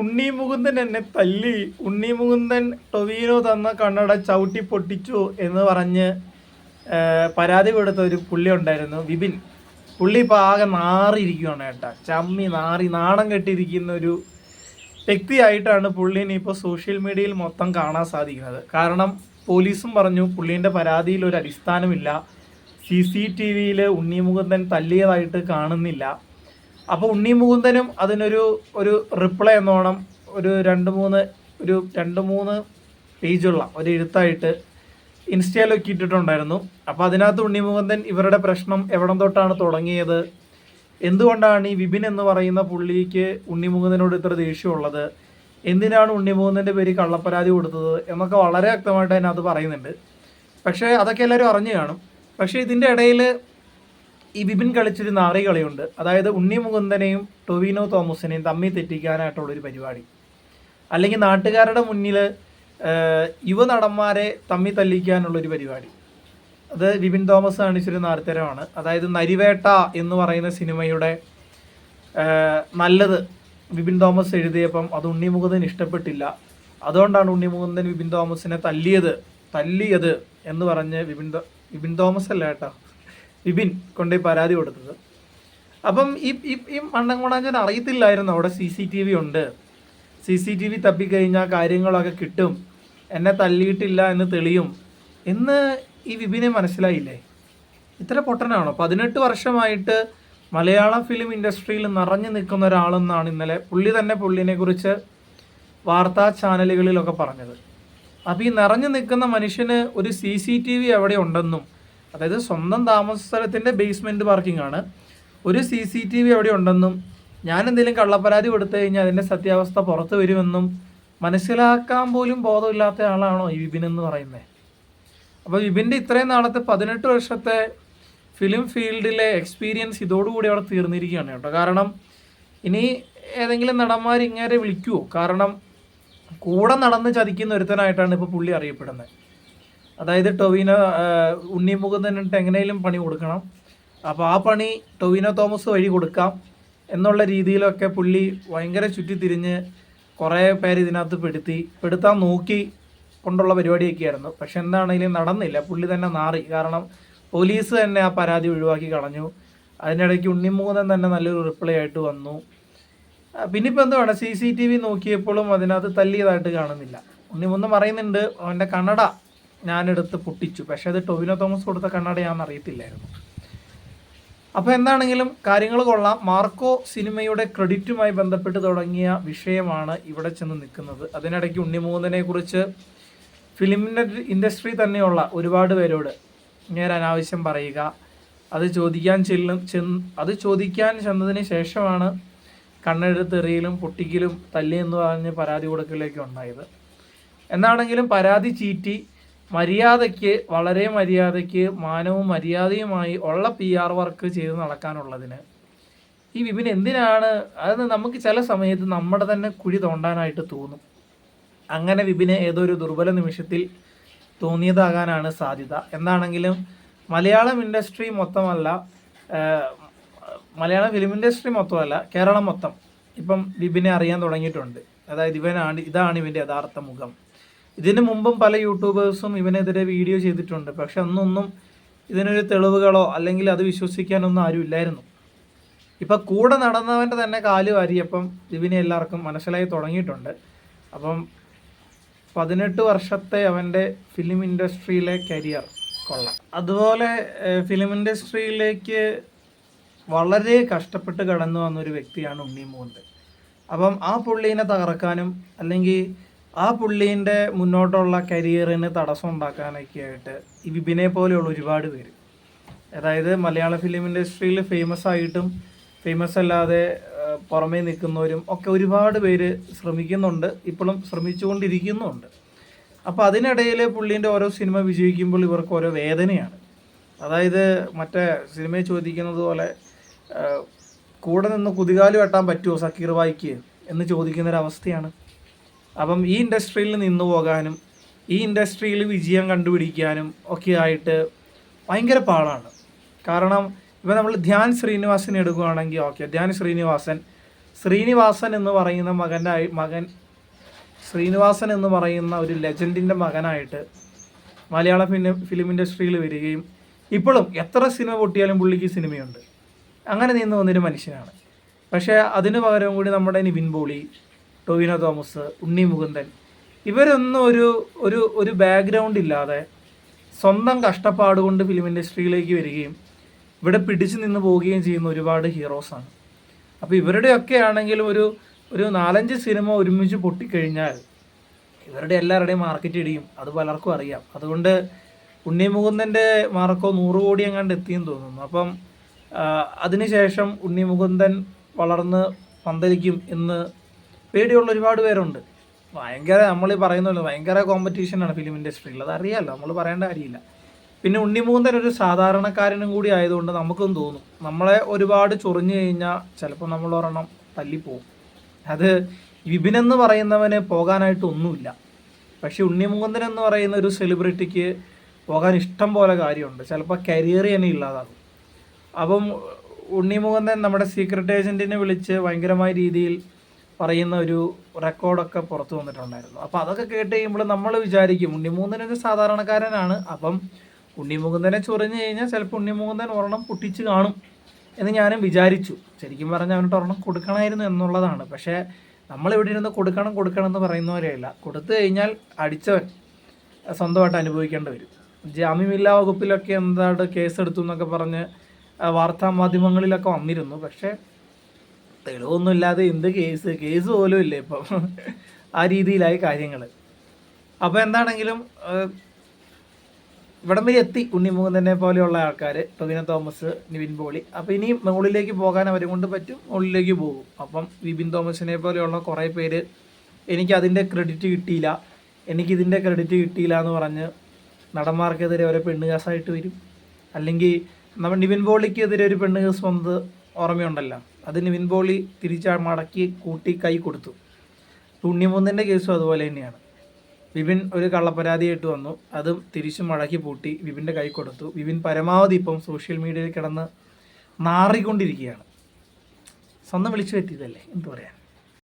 ഉണ്ണി മുകുന്ദൻ എന്നെ തല്ലി. ഉണ്ണി മുകുന്ദൻ ടൊവീനോ തന്ന കണ്ണട ചവിട്ടി പൊട്ടിച്ചു എന്ന് പറഞ്ഞ് പരാതി കൊടുത്ത ഒരു പുള്ളി ഉണ്ടായിരുന്നു വിപിൻ. പുള്ളി ഇപ്പോൾ ആകെ നാറിയിരിക്കുകയാണ് ഏട്ടാ ചമ്മി നാറി നാണം കെട്ടിയിരിക്കുന്ന ഒരു വ്യക്തിയായിട്ടാണ് പുള്ളീനെ ഇപ്പോൾ സോഷ്യൽ മീഡിയയിൽ മൊത്തം കാണാൻ സാധിക്കുന്നത്. കാരണം പോലീസും പറഞ്ഞു പുള്ളീന്റെ പരാതിയിൽ ഒരു അടിസ്ഥാനമില്ല. സി സി ടി വിയിൽ ഉണ്ണി മുകുന്ദൻ തല്ലിയതായിട്ട് കാണുന്നില്ല. അപ്പോൾ ഉണ്ണി മുകുന്ദനും അതിനൊരു ഒരു റിപ്ലൈ എന്നോണം ഒരു രണ്ട് മൂന്ന് ഒരു രണ്ട് മൂന്ന് പേജുള്ള ഒരു എഴുത്തായിട്ട് ഇൻസ്റ്റയിലൊക്കെ ഇട്ടിട്ടുണ്ടായിരുന്നു. അപ്പോൾ അതിനകത്ത് ഉണ്ണി മുകുന്ദൻ ഇവരുടെ പ്രശ്നം എവിടം തൊട്ടാണ് തുടങ്ങിയത്? എന്തുകൊണ്ടാണ് ഈ വിപിൻ എന്ന് പറയുന്ന പുള്ളിക്ക് ഉണ്ണി മുകുന്ദനോട് ഇത്ര ദേഷ്യമുള്ളത്? എന്തിനാണ് ഉണ്ണി മുകുന്ദന്റെ പേര് കള്ളപ്പരാതി കൊടുത്തത്? എന്നൊക്കെ വളരെ വ്യക്തമായിട്ട് അതിനകത്ത് പറയുന്നുണ്ട്. പക്ഷേ അതൊക്കെ എല്ലാവരും അറിഞ്ഞു കാണും. പക്ഷേ ഇതിന്റെ ഇടയിൽ ഈ വിപിൻ കളിച്ചൊരു നാറി കളിയുണ്ട്. അതായത് ഉണ്ണി മുകുന്ദനെയും ടൊവിനോ തോമസിനെയും തമ്മിൽ തെറ്റിക്കാനായിട്ടുള്ളൊരു പരിപാടി. അല്ലെങ്കിൽ നാട്ടുകാരുടെ മുന്നിൽ യുവ നടന്മാരെ തമ്മിൽ തല്ലിക്കാനുള്ളൊരു പരിപാടി. അത് വിപിൻ തോമസ് കാണിച്ചൊരു നാർത്തരമാണ് അതായത് നരിവേട്ട എന്ന് പറയുന്ന സിനിമയുടെ നല്ലത് വിപിൻ തോമസ് എഴുതിയപ്പം അത് ഉണ്ണി മുകുന്ദൻ ഇഷ്ടപ്പെട്ടില്ല. അതുകൊണ്ടാണ് ഉണ്ണി മുകുന്ദൻ വിപിൻ തോമസിനെ തല്ലിയത് തല്ലിയത് എന്ന് പറഞ്ഞ് വിപിൻ വിപിൻ തോമസ് അല്ല കേട്ടോ. വിപിൻ കൊണ്ടുപോയി പരാതി കൊടുത്തത്. അപ്പം ഈ ഈ മണ്ടൻകുണാഞ്ചൻ അറിയത്തില്ലായിരുന്നു അവിടെ സി സി ടി വി ഉണ്ട്. സി സി ടി വി തപ്പിക്കഴിഞ്ഞാൽ കാര്യങ്ങളൊക്കെ കിട്ടും. എന്നെ തല്ലിയിട്ടില്ല എന്ന് തെളിയും. എന്ന് ഈ വിപിനെ മനസ്സിലായില്ലേ? ഇത്ര പൊട്ടനാണോ? പതിനെട്ട് വർഷമായിട്ട് മലയാള ഫിലിം ഇൻഡസ്ട്രിയിൽ നിറഞ്ഞു നിൽക്കുന്ന ഒരാളെന്നാണ് ഇന്നലെ പുള്ളി തന്നെ പുള്ളിനെ കുറിച്ച് വാർത്താ ചാനലുകളിലൊക്കെ പറഞ്ഞത്. അപ്പോൾ ഈ നിറഞ്ഞു നിൽക്കുന്ന മനുഷ്യന് ഒരു സി സി ടി വി എവിടെ ഉണ്ടെന്നും അതായത് സ്വന്തം താമസ സ്ഥലത്തിന്റെ ബേസ്മെന്റ് പാർക്കിംഗ് ആണ്. ഒരു സി സി ടി വി അവിടെ ഉണ്ടെന്നും ഞാൻ എന്തെങ്കിലും കള്ളപ്പരാതി കൊടുത്തു കഴിഞ്ഞാൽ അതിന്റെ സത്യാവസ്ഥ പുറത്തു വരുമെന്നും മനസ്സിലാക്കാൻ പോലും ബോധമില്ലാത്ത ആളാണോ ഈ വിപിൻ എന്ന് പറയുന്നത്? അപ്പോൾ വിപിന്റെ ഇത്രയും നാളത്തെ പതിനെട്ട് വർഷത്തെ ഫിലിം ഫീൽഡിലെ എക്സ്പീരിയൻസ് ഇതോടുകൂടി അവിടെ തീർന്നിരിക്കുകയാണ് കേട്ടോ. കാരണം ഇനി ഏതെങ്കിലും നടന്മാർ ഇങ്ങനെ വിളിക്കുമോ കാരണം കൂടെ നടന്ന് ചതിക്കുന്ന ഒരുത്തനായിട്ടാണ് ഇപ്പോൾ പുള്ളി അറിയപ്പെടുന്നത്. അതായത് ടൊവിനോ ഉണ്ണി മുകുന്ദനിട്ട് എങ്ങനെയും പണി കൊടുക്കണം. അപ്പോൾ ആ പണി ടൊവിനോ തോമസ് വഴി കൊടുക്കാം എന്നുള്ള രീതിയിലൊക്കെ പുള്ളി ഭയങ്കര ചുറ്റിത്തിരിഞ്ഞ് കുറേ പേര് ഇതിനകത്ത് പെടുത്തി പെടുത്താൻ നോക്കി കൊണ്ടുള്ള പരിപാടിയൊക്കെയായിരുന്നു. പക്ഷെ എന്താണെങ്കിലും നടന്നില്ല. പുള്ളി തന്നെ നാറി. കാരണം പോലീസ് തന്നെ ആ പരാതി ഒഴിവാക്കി കളഞ്ഞു. അതിനിടയ്ക്ക് ഉണ്ണിമുകുന്ദൻ തന്നെ നല്ലൊരു റിപ്ലൈ ആയിട്ട് വന്നു. പിന്നെ ഇപ്പോൾ എന്തുവാണ് സി സി ടി വി നോക്കിയപ്പോഴും അതിനകത്ത് തല്ലിയതായിട്ട് കാണുന്നില്ല. ഉണ്ണിമുന്ന് പറയുന്നുണ്ട് അവന്റെ കണ്ണട ഞാനെടുത്ത് പൊട്ടിച്ചു. പക്ഷേ അത് ടൊവിനോ തോമസ് കൊടുത്ത കണ്ണടയാണെന്ന് അറിയത്തില്ലായിരുന്നു. അപ്പോൾ എന്താണെങ്കിലും കാര്യങ്ങൾ കൊള്ളാം. മാർക്കോ സിനിമയുടെ ക്രെഡിറ്റുമായി ബന്ധപ്പെട്ട് തുടങ്ങിയ വിഷയമാണ് ഇവിടെ ചെന്ന് നിൽക്കുന്നത്. അതിനിടയ്ക്ക് ഉണ്ണിമൂന്നനെ കുറിച്ച് ഫിലിം ഇൻഡസ്ട്രി തന്നെയുള്ള ഒരുപാട് പേരോട് ഞാൻ അനാവശ്യം പറയുക. അത് ചോദിക്കാൻ ചെല്ലും ചെന്ന് അത് ചോദിക്കാൻ ചെന്നതിന് ശേഷമാണ് കണ്ണെടുത്തെറിയലും പൊട്ടിക്കലും തല്ലി എന്ന് പറഞ്ഞ് പരാതി കൊടുക്കലേക്ക് ഉണ്ടായത്. എന്നാണെങ്കിലും പരാതി ചീറ്റി മര്യാദയ്ക്ക് വളരെ മര്യാദയ്ക്ക് മാനവും മര്യാദയുമായി ഉള്ള പി ആർ വർക്ക് ചെയ്ത് നടക്കാനുള്ളതിന്. ഈ വിപിൻ എന്തിനാണ്? അത് നമുക്ക് ചില സമയത്ത് നമ്മുടെ തന്നെ കുഴി തോണ്ടാനായിട്ട് തോന്നും. അങ്ങനെ വിപിന് ഏതോ ഒരു ദുർബല നിമിഷത്തിൽ തോന്നിയതാകാനാണ് സാധ്യത. എന്താണെങ്കിലും മലയാളം ഇൻഡസ്ട്രി മൊത്തമല്ല മലയാളം ഫിലിം ഇൻഡസ്ട്രി മൊത്തമല്ല കേരളം മൊത്തം. ഇപ്പം വിപിനെ അറിയാൻ തുടങ്ങിയിട്ടുണ്ട്. അതായത് ഇവനാണ് ഇതാണ് ഇവന്റെ യഥാർത്ഥ മുഖം. ഇതിനു മുമ്പും പല യൂട്യൂബേഴ്സും ഇവനെതിരെ വീഡിയോ ചെയ്തിട്ടുണ്ട്. പക്ഷെ അന്നൊന്നും ഇതിനൊരു തെളിവുകളോ അല്ലെങ്കിൽ അത് വിശ്വസിക്കാനൊന്നും ആരും ഇല്ലായിരുന്നു. ഇപ്പം കൂടെ നടന്നവന്റെ തന്നെ കാൽ വാരിയപ്പം ഇവനെ എല്ലാവർക്കും മനസ്സിലായി തുടങ്ങിയിട്ടുണ്ട്. അപ്പം പതിനെട്ട് വർഷത്തെ അവന്റെ ഫിലിം ഇൻഡസ്ട്രിയിലെ കരിയർ കൊള്ളാം. അതുപോലെ ഫിലിം ഇൻഡസ്ട്രിയിലേക്ക് വളരെ കഷ്ടപ്പെട്ട് കടന്നു വന്ന ഒരു വ്യക്തിയാണ് ഉണ്ണി മോഹൻ അപ്പം ആ പുള്ളീനെ തകർക്കാനും അല്ലെങ്കിൽ ആ പുള്ളീന്റെ മുന്നോട്ടുള്ള കരിയറിന് തടസ്സം ഉണ്ടാക്കാനൊക്കെ ആയിട്ട് ഈ വിപിനെ പോലെയുള്ള ഒരുപാട് പേര്. അതായത് മലയാള ഫിലിം ഇൻഡസ്ട്രിയിൽ ഫേമസ് ആയിട്ടും ഫേമസ് അല്ലാതെ പുറമേ നിൽക്കുന്നവരും ഒക്കെ ഒരുപാട് പേര് ശ്രമിക്കുന്നുണ്ട് ഇപ്പോഴും ശ്രമിച്ചുകൊണ്ടിരിക്കുന്നുണ്ട്. അപ്പോൾ അതിനിടയിൽ പുള്ളീന്റെ ഓരോ സിനിമ വിജയിക്കുമ്പോൾ ഇവർക്ക് ഓരോ വേദനയാണ്. അതായത് മറ്റേ സിനിമയെ ചോദിക്കുന്നത് പോലെ കൂടെ നിന്ന് കുതികാൽ വെട്ടാൻ പറ്റുമോ സക്കീർ വായിക്ക് എന്ന് ചോദിക്കുന്നൊരവസ്ഥയാണ്. അപ്പം ഈ ഇൻഡസ്ട്രിയിൽ നിന്ന് പോകാനും ഈ ഇൻഡസ്ട്രിയിൽ വിജയം കണ്ടുപിടിക്കാനും ഒക്കെ ആയിട്ട് ഭയങ്കര പാടാണ്. കാരണം ഇപ്പം നമ്മൾ ധ്യാൻ ശ്രീനിവാസനെ എടുക്കുകയാണെങ്കിൽ ഓക്കെ ധ്യാൻ ശ്രീനിവാസൻ. ശ്രീനിവാസൻ എന്ന് പറയുന്ന മകനായി മകൻ ശ്രീനിവാസൻ എന്ന് പറയുന്ന ഒരു ലെജൻഡിന്റെ മകനായിട്ട് മലയാള ഫിലിം ഫിലിം ഇൻഡസ്ട്രിയിൽ വരികയും ഇപ്പോഴും എത്ര സിനിമ പൊട്ടിയാലും പുള്ളിക്ക് സിനിമയുണ്ട്. അങ്ങനെ നിന്ന് വന്നൊരു മനുഷ്യനാണ്. പക്ഷേ അതിന് പകരം കൂടി നമ്മുടെ നിവിൻ പോളി ടൊവിനോ തോമസ് ഉണ്ണി മുകുന്ദൻ. ഇവരൊന്നും ഒരു ഒരു ഒരു ബാക്ക്ഗ്രൗണ്ട് ഇല്ലാതെ സ്വന്തം കഷ്ടപ്പാട് കൊണ്ട് ഫിലിം ഇൻഡസ്ട്രിയിലേക്ക് വരികയും ഇവിടെ പിടിച്ചു നിന്ന് പോവുകയും ചെയ്യുന്ന ഒരുപാട് ഹീറോസാണ് അപ്പോൾ ഇവരുടെയൊക്കെ ആണെങ്കിലും ഒരു ഒരു നാലഞ്ച് സിനിമ ഒരുമിച്ച് പൊട്ടിക്കഴിഞ്ഞാൽ ഇവരുടെ എല്ലാവരുടെയും മാർക്കറ്റ് ഇടിയും അത് പലർക്കും അറിയാം. അതുകൊണ്ട് ഉണ്ണി മുകുന്ദന്റെ മാർക്കോ നൂറ് കോടി എങ്ങാണ്ട് എത്തിയെന്ന് തോന്നുന്നു. അപ്പം അതിനുശേഷം ഉണ്ണി മുകുന്ദൻ വളർന്ന് പന്തലിക്കും എന്ന് പേടിയുള്ള ഒരുപാട് പേരുണ്ട്. ഭയങ്കര നമ്മൾ പറയുന്നല്ലോ ഭയങ്കര കോമ്പറ്റീഷനാണ് ഫിലിം ഇൻഡസ്ട്രിയിൽ അത് അറിയാമല്ലോ നമ്മൾ പറയേണ്ട കാര്യമില്ല. പിന്നെ ഉണ്ണിമൂന്തൻ ഒരു സാധാരണക്കാരനും കൂടി ആയതുകൊണ്ട് നമുക്കും തോന്നും. നമ്മളെ ഒരുപാട് ചൊറിഞ്ഞു കഴിഞ്ഞാൽ ചിലപ്പോൾ നമ്മൾ ഒരെണ്ണം തല്ലിപ്പോവും. അത് വിപിനെന്ന് പറയുന്നവന് പോകാനായിട്ട് ഒന്നുമില്ല. പക്ഷെ ഉണ്ണിമുകുന്ദൻ എന്ന് പറയുന്ന ഒരു സെലിബ്രിറ്റിക്ക് പോകാൻ ഇഷ്ടം പോലെ കാര്യമുണ്ട്. ചിലപ്പോൾ കരിയർ തന്നെ ഇല്ലാതാകും. അപ്പം ഉണ്ണിമുകുന്ദൻ നമ്മുടെ സീക്രട്ട് ഏജന്റിനെ വിളിച്ച് ഭയങ്കരമായ രീതിയിൽ പറയുന്ന ഒരു റെക്കോർഡൊക്കെ പുറത്തു വന്നിട്ടുണ്ടായിരുന്നു. അപ്പോൾ അതൊക്കെ കേട്ട് കഴിയുമ്പോൾ നമ്മൾ വിചാരിക്കും ഉണ്ണിമുകുന്ദനൊരു സാധാരണക്കാരനാണ്. അപ്പം ഉണ്ണിമുകുന്ദനെ ചൊറിഞ്ഞു കഴിഞ്ഞാൽ ചിലപ്പോൾ ഉണ്ണിമുകുന്ദൻ ഒരെണ്ണം പൊട്ടിച്ച് കാണും എന്ന് ഞാനും വിചാരിച്ചു. ശരിക്കും പറഞ്ഞാൽ അവനിട്ട് ഒരെണ്ണം കൊടുക്കണമായിരുന്നു എന്നുള്ളതാണ്. പക്ഷേ നമ്മൾ നമ്മളിവിടെ ഇരുന്ന് കൊടുക്കണം കൊടുക്കണം എന്ന് പറയുന്നവരെയല്ല കൊടുത്തു കഴിഞ്ഞാൽ അടിച്ചവൻ സ്വന്തമായിട്ട് അനുഭവിക്കേണ്ടി വരും. ജാമ്യമില്ലാ വകുപ്പിലൊക്കെ എന്താണ് കേസെടുത്തു എന്നൊക്കെ പറഞ്ഞ് വാർത്താ മാധ്യമങ്ങളിലൊക്കെ വന്നിരുന്നു. പക്ഷേ തെളിവൊന്നും ഇല്ലാതെ എന്ത് കേസ്? കേസ് പോലും ഇല്ല ഇപ്പം? ആ രീതിയിലായി കാര്യങ്ങൾ അപ്പോൾ എന്താണെങ്കിലും ഇവിടം വരെ എത്തി ഉണ്ണിമുകുന്ദനെ പോലെയുള്ള ആൾക്കാർ ടൊവിനോ തോമസ് നിവിൻ പോളി. അപ്പോൾ ഇനി മുകളിലേക്ക് പോകാൻ അവരെ കൊണ്ട് പറ്റും മുകളിലേക്ക് പോകും. അപ്പം വിപിൻ തോമസിനെ പോലെയുള്ള കുറേ പേര് എനിക്ക് അതിന്റെ ക്രെഡിറ്റ് കിട്ടിയില്ല. എനിക്കിതിന്റെ ക്രെഡിറ്റ് കിട്ടിയില്ല എന്ന് പറഞ്ഞ് നടന്മാർക്കെതിരെ ഒരു പെണ്ണുകാസായിട്ട് വരും. അല്ലെങ്കിൽ നമ്മൾ നിവിൻ പോളിക്കെതിരെ ഒരു പെണ്ണുകാസ് വന്നത് ഓർമ്മയുണ്ടല്ലോ? അത് വിൻബോളി തിരിച്ച് മടക്കി കൂട്ടി കൈ കൊടുത്തു. ഉണ്ണിമുന്തിന്റെ കേസും അതുപോലെ തന്നെയാണ്. വിപിൻ ഒരു കള്ളപ്പരാതിയായിട്ട് വന്നു. അതും തിരിച്ചു മടക്കി പൂട്ടി വിപിന്റെ കൈ കൊടുത്തു. വിപിൻ പരമാവധി ഇപ്പം സോഷ്യൽ മീഡിയയിൽ കിടന്ന് നാറിക്കൊണ്ടിരിക്കുകയാണ്. സ്വന്തം വിളിച്ചു പറ്റിയതല്ലേ? എന്ത് പറയാൻ